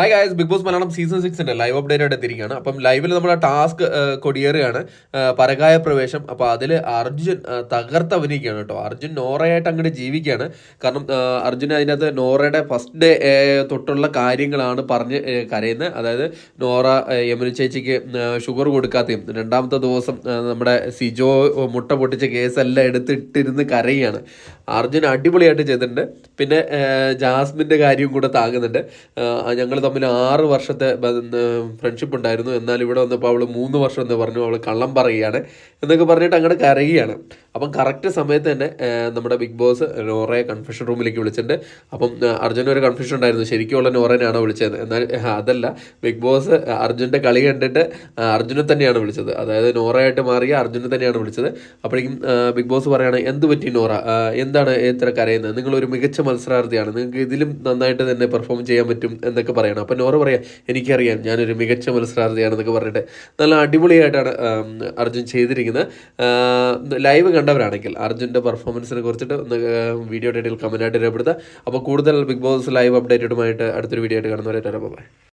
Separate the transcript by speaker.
Speaker 1: Hi guys Bigg Boss Malayalam season സിക്സിന്റെ live update ആയിട്ട് എത്തിയിരിക്കുകയാണ്. അപ്പം ലൈവിൽ നമ്മൾ ടാസ്ക് കൊടിയേറുകയാണ് പരകായ പ്രവേശം. അപ്പോൾ അതിൽ അർജുൻ തകർത്ത് അഭിനയിക്കുകയാണ് കേട്ടോ. അർജുൻ നോറയായിട്ട് അങ്ങോട്ട് ജീവിക്കുകയാണ്. കാരണം അർജുൻ അതിനകത്ത് നോറയുടെ ഫസ്റ്റ് ഡേ തൊട്ടുള്ള കാര്യങ്ങളാണ് പറഞ്ഞ് കരയുന്നത് അതായത് നോറ യമുനു ചേച്ചിക്ക് ഷുഗർ കൊടുക്കാത്തയും രണ്ടാമത്തെ ദിവസം നമ്മുടെ സിജോ മുട്ട പൊട്ടിച്ച കേസെല്ലാം എടുത്തിട്ടിരുന്ന് കരയുകയാണ്. അർജുൻ അടിപൊളിയായിട്ട് ചെയ്തിട്ടുണ്ട്. പിന്നെ ജാസ്മിന്റെ കാര്യവും കൂടെ താങ്ങുന്നുണ്ട്. ഞങ്ങൾ തമ്മിൽ ആറ് വർഷത്തെ ഫ്രണ്ട്ഷിപ്പ് ഉണ്ടായിരുന്നു. എന്നാൽ ഇവിടെ വന്നപ്പോൾ അവൾ മൂന്ന് വർഷം എന്ന് പറഞ്ഞു. അവൾ കള്ളം പറയുകയാണ് എന്നൊക്കെ പറഞ്ഞിട്ട് അങ്ങോട്ട് കരയുകയാണ്. അപ്പം കറക്റ്റ് സമയത്ത് തന്നെ നമ്മുടെ ബിഗ് ബോസ് നോറയെ കൺഫ്യൂഷൻ റൂമിലേക്ക് വിളിച്ചിട്ടുണ്ട്. അപ്പം അർജുൻ ഒരു കൺഫ്യൂഷൻ ഉണ്ടായിരുന്നു. ശരിക്കുള്ള നോറേനാണ് വിളിച്ചത്. എന്നാൽ അതല്ല. ബിഗ് ബോസ് അർജുന്റെ കളി കണ്ടിട്ട് അർജുനെ തന്നെയാണ് വിളിച്ചത്. അതായത് നോറയായിട്ട് മാറിയ അർജുനെ തന്നെയാണ് വിളിച്ചത്. അപ്പോഴേക്കും ബിഗ് ബോസ് പറയുകയാണ് എന്ത് പറ്റി നോറ? എന്താണ് ഇത്ര കരയുന്നത്? നിങ്ങളൊരു മികച്ച മത്സരാർത്ഥിയാണ്. നിങ്ങൾക്ക് ഇതിലും നന്നായിട്ട് തന്നെ പെർഫോം ചെയ്യാൻ പറ്റും എന്നൊക്കെ പറയണം. അപ്പം നോറ പറയാം എനിക്കറിയാം ഞാനൊരു മികച്ച മത്സരാർത്ഥിയാണെന്നൊക്കെ പറഞ്ഞിട്ട്. നല്ല അടിപൊളിയായിട്ടാണ് അർജുൻ ചെയ്തിരിക്കുന്നത്. ലൈവ് കണ്ടവരാണെങ്കിൽ അർജുന്റെ പെർഫോമൻസിനെ കുറിച്ചിട്ട് ഒന്ന് വീഡിയോ ഡീറ്റെയിൽ കമന്റായിട്ട് രേഖപ്പെടുത്തുക. അപ്പോൾ കൂടുതൽ ബിഗ് ബോസ് ലൈവ് അപ്ഡേറ്റഡുമായിട്ട് അടുത്തൊരു വീഡിയോ ആയിട്ട് കാണുന്നവരെ ബൈ